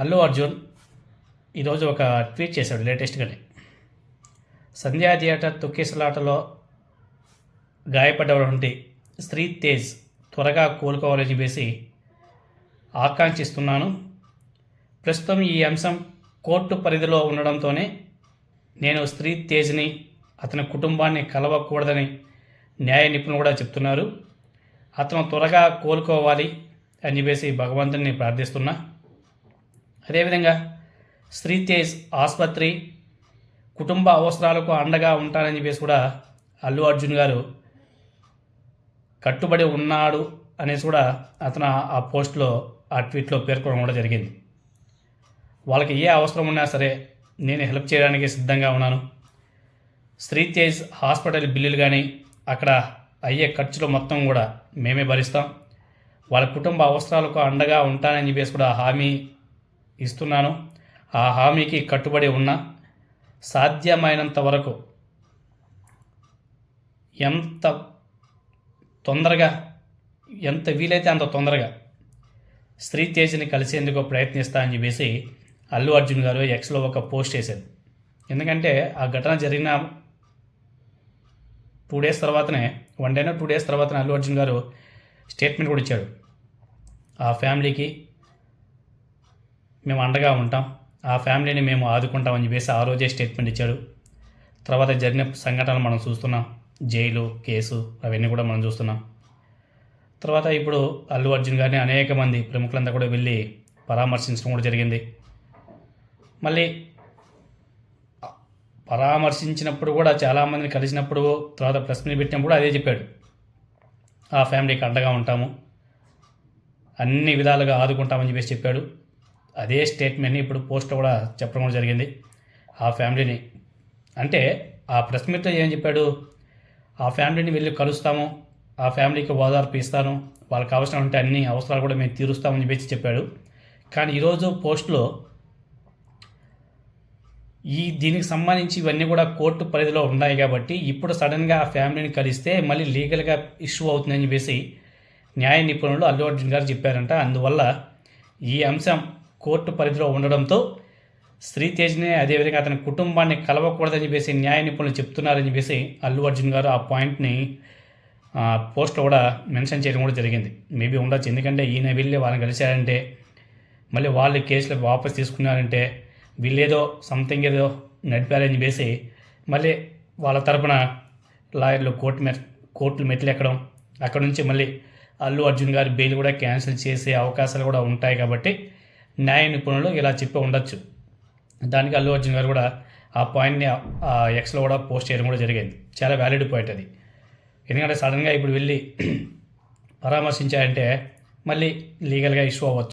అల్లు అర్జున్ ఈరోజు ఒక ట్వీట్ చేశాడు లేటెస్ట్గానే. సంధ్యా థియేటర్ తొక్కేసలాటలో గాయపడ్డటువంటి స్త్రీ తేజ్ త్వరగా కోలుకోవాలని చెప్పేసి ఆకాంక్షిస్తున్నాను. ప్రస్తుతం ఈ అంశం కోర్టు పరిధిలో ఉండడంతోనే నేను స్త్రీ తేజ్ని అతని కుటుంబాన్ని కలవకూడదని న్యాయ నిపుణులు కూడా చెప్తున్నారు. అతను త్వరగా కోలుకోవాలి అని చెప్పేసి భగవంతుని ప్రార్థిస్తున్నా. అదేవిధంగా శ్రీతేజ్ ఆసుపత్రి కుటుంబ అవసరాలకు అండగా ఉంటానని చెప్పేసి కూడా అల్లు అర్జున్ గారు కట్టుబడి ఉన్నాడు అనేసి కూడా అతను ఆ పోస్ట్లో ఆ ట్వీట్లో పేర్కొనడం కూడా జరిగింది. వాళ్ళకి ఏ అవసరం ఉన్నా సరే నేను హెల్ప్ చేయడానికి సిద్ధంగా ఉన్నాను. శ్రీతేజ్ హాస్పిటల్ బిల్లులు కానీ అక్కడ అయ్యే ఖర్చులు మొత్తం కూడా మేమే భరిస్తాం. వాళ్ళ కుటుంబ అవసరాలకు అండగా ఉంటానని చెప్పేసి కూడా హామీ ఇస్తున్నాను. ఆ హామీకి కట్టుబడి ఉన్న సాధ్యమైనంత వరకు ఎంత తొందరగా ఎంత వీలైతే అంత తొందరగా శ్రీ తేజ్ని కలిసేందుకు ప్రయత్నిస్తా అని చెప్పేసి అల్లు అర్జున్ గారు ఎక్స్లో ఒక పోస్ట్ చేశారు. ఎందుకంటే ఆ ఘటన జరిగిన టూ డేస్ తర్వాతనే వన్ డేనో టూ డేస్ తర్వాతనే అల్లు అర్జున్ గారు స్టేట్మెంట్ కూడా ఇచ్చాడు. ఆ ఫ్యామిలీకి మేము అండగా ఉంటాం. ఆ ఫ్యామిలీని మేము ఆదుకుంటామని చెప్పేసి ఆ రోజే స్టేట్మెంట్ ఇచ్చాడు. తర్వాత జరిగిన సంఘటనలు మనం చూస్తున్నాం. జైలు కేసు అవన్నీ కూడా మనం చూస్తున్నాం. తర్వాత ఇప్పుడు అల్లు అర్జున్ గారిని అనేక మంది ప్రముఖులంతా కూడా వెళ్ళి పరామర్శించడం కూడా జరిగింది. మళ్ళీ పరామర్శించినప్పుడు కూడా చాలామందిని కలిసినప్పుడు తర్వాత ప్రెస్ మీట్ పెట్టినప్పుడు అదే చెప్పాడు. ఆ ఫ్యామిలీకి అండగా ఉంటాము. అన్ని విధాలుగా ఆదుకుంటామని చెప్పేసి చెప్పాడు. అదే స్టేట్మెంట్ని ఇప్పుడు పోస్ట్ కూడా చెప్పడం కూడా జరిగింది. ఆ ఫ్యామిలీని. అంటే ఆ ప్రెస్ మీట్లో ఏం చెప్పాడు? ఆ ఫ్యామిలీని వెళ్ళి కలుస్తాము. ఆ ఫ్యామిలీకి ఓదార్పు ఇస్తాను. వాళ్ళకి అవసరం ఉంటే అన్ని అవసరాలు కూడా మేము తీరుస్తామని చెప్పేసి చెప్పాడు. కానీ ఈరోజు పోస్ట్లో ఈ దీనికి సంబంధించి ఇవన్నీ కూడా కోర్టు పరిధిలో ఉన్నాయి కాబట్టి ఇప్పుడు సడన్గా ఆ ఫ్యామిలీని కలిస్తే మళ్ళీ లీగల్గా ఇష్యూ అవుతుందని చెప్పేసి న్యాయ నిపుణులు అల్లు అర్జున్ గారు చెప్పారంట. అందువల్ల ఈ అంశం కోర్టు పరిధిలో ఉండడంతో శ్రీతేజ్ని అదేవిధంగా అతని కుటుంబాన్ని కలవకూడదని చెప్పేసి న్యాయ నిపుణులు చెప్తున్నారని చెప్పేసి అల్లు అర్జున్ గారు ఆ పాయింట్ని పోస్ట్లో కూడా మెన్షన్ చేయడం కూడా జరిగింది. మేబీ ఉండొచ్చు. ఎందుకంటే ఈయన వెళ్ళి వాళ్ళని కలిశారంటే మళ్ళీ వాళ్ళు కేసులు వాపస్ తీసుకున్నారంటే వీళ్ళేదో సంథింగ్ ఏదో నడిపారని చెప్పేసి మళ్ళీ వాళ్ళ తరపున లాయర్లు కోర్టు మె కోర్టులు మెట్లు ఎక్కడం అక్కడ నుంచి మళ్ళీ అల్లు అర్జున్ గారి బెయిల్ కూడా క్యాన్సిల్ చేసే అవకాశాలు కూడా ఉంటాయి కాబట్టి న్యాయ నిపుణులు ఇలా చెప్పి ఉండొచ్చు. దానికి అల్లు అర్జున్ గారు కూడా ఆ పాయింట్ని ఎక్స్లో కూడా పోస్ట్ చేయడం కూడా జరిగింది. చాలా వ్యాలిడ్ పాయింట్ అది. ఎందుకంటే సడన్గా ఇప్పుడు వెళ్ళి పరామర్శించారంటే మళ్ళీ లీగల్గా ఇష్యూ అవ్వచ్చు.